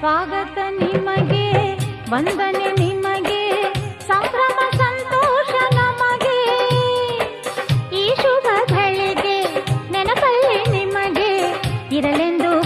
ಸ್ವಾಗತ ನಿಮಗೆ ವಂದನೆ ನಿಮಗೆ ಸಂಭ್ರಮ ಸಂತೋಷ ನಮಗೆ. ಈ ಶುಭ ಬೆಳೆಗೆ ನೆನಪಲ್ಲಿ ನಿಮಗೆ ಇರಲೆಂದು